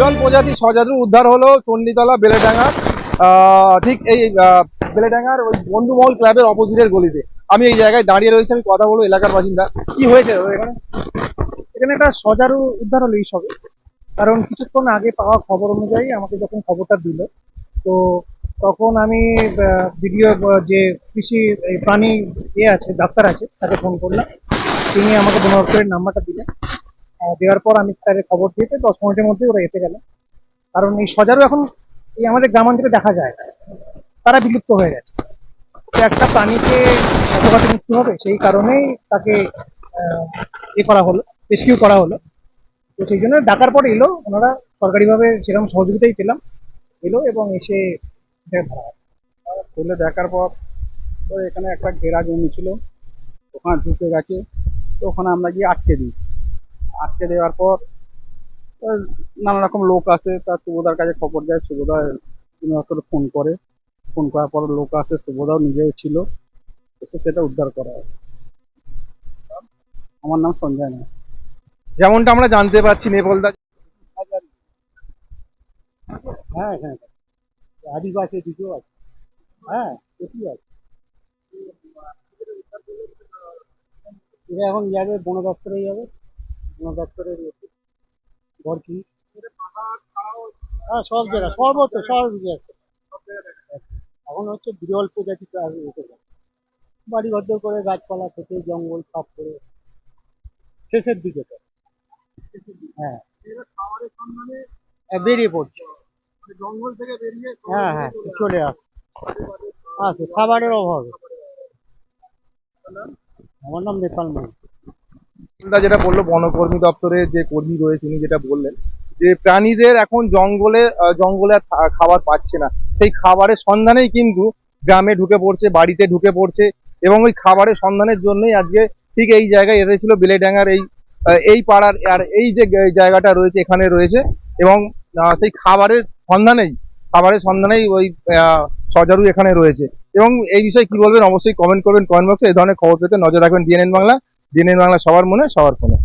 বিরল প্রজাতি সজারু উদ্ধার হলো চণ্ডীতলা বেলেডাঙ্গা। আহ, ঠিক এই বেলেডাঙ্গার ওই বন্ধুমহল ক্লাবের অপোজিটের গলিতে। আমি এই জায়গায় দাঁড়িয়ে রয়েছি আমি কথা বলব এলাকার বাসিন্দা। কি হয়েছে এখানে? এখানে একটা সজারু উদ্ধার হলো এই সবে। কারণ কিছুক্ষণ আগে পাওয়া খবর অনুযায়ী আমাকে যখন খবরটা দিল তো তখন আমি ভিডিও যে কৃষি প্রাণী ইয়ে আছে ডাক্তার আছে তাকে ফোন করলাম। তিনি আমাকে বন দপ্তরের নাম্বারটা দিলেন। দেওয়ার পর আমি তাকে খবর দিয়েতে দশ মিনিটের মধ্যে ওরা এসে গেল। কারণ এই সজারও এখন এই আমাদের গ্রামাঞ্চলে দেখা যায় তারা বিলুপ্ত হয়ে গেছে। একটা প্রাণীকে অপঘাতে মৃত্যু হবে সেই কারণেই তাকে এ করা হলো রেস্কিউ করা হলো। তো সেই জন্য ডাকার পর এলো, ওনারা সরকারিভাবে সেরকম সহযোগিতাই পেলাম। এলো এবং এসে হয়। তুলে দেখার পর তো এখানে একটা ঘেরা জমি ছিল, ওখানে ঢুকে গেছে, তো ওখানে আমরা গিয়ে আটকে দিই আটকে দেওয়ার পর নানা রকম লোক আসে তার সুবোধার কাছে খবর দেয় সুবোধা করে ফোন করে। ফোন করার পর লোক আসে সুবোধাও নিজেও ছিল। এসে সেটা উদ্ধার করা হয়। আমার নাম সঞ্জয় না যেমনটা আমরা জানতে পারছি নেপলদা হ্যাঁ হ্যাঁ আদিবাসী দিকেও আছে। হ্যাঁ এটি আছে। এটা এখন যাবে বন দপ্তরে যাবে। দপ্তরে ভর্তি হ্যাঁ সব জায়গায়। সর্বত্র সব জায়গায়। এখন হচ্ছে বিরল প্রজাতি আর এসে গেছে। বাড়ি ঘর করে গাছপালা থেকে জঙ্গল সব করে শেষের দিকে তো। হ্যাঁ। হ্যাঁ, বেরিয়ে পড়ছে। জঙ্গল থেকে বেরিয়ে হ্যাঁ হ্যাঁ চলে আস। আছে খাবারের অভাবে। আমার নাম নেপাল মান দা যেটা বলল, বনকর্মী দপ্তরের যে কর্মী রয়েছে, উনি যেটা বললেন, যে প্রাণীদের এখন জঙ্গলে জঙ্গলে খাবার পাচ্ছে না। সেই খাবারের সন্ধানেই কিন্তু গ্রামে ঢুকে পড়ছে, বাড়িতে ঢুকে পড়ছে এবং ওই খাবারের সন্ধানের জন্যই আজকে ঠিক এই জায়গায় এসেছিল বেলেডাঙ্গার এই এই পাড়ার, আর এই যে জায়গাটা রয়েছে, এখানে রয়েছে এবং সেই খাবারের সন্ধানেই খাবারের সন্ধানেই ওই সজারু এখানে রয়েছে। এবং এই বিষয়ে কি বলবেন? অবশ্যই কমেন্ট করবেন কমেন্ট বক্সে এই ধরনের খবর পেতে নজর রাখবেন ডিএনএন বাংলা। ডিএনএন বাংলা সবার মনে সবার ফোনে।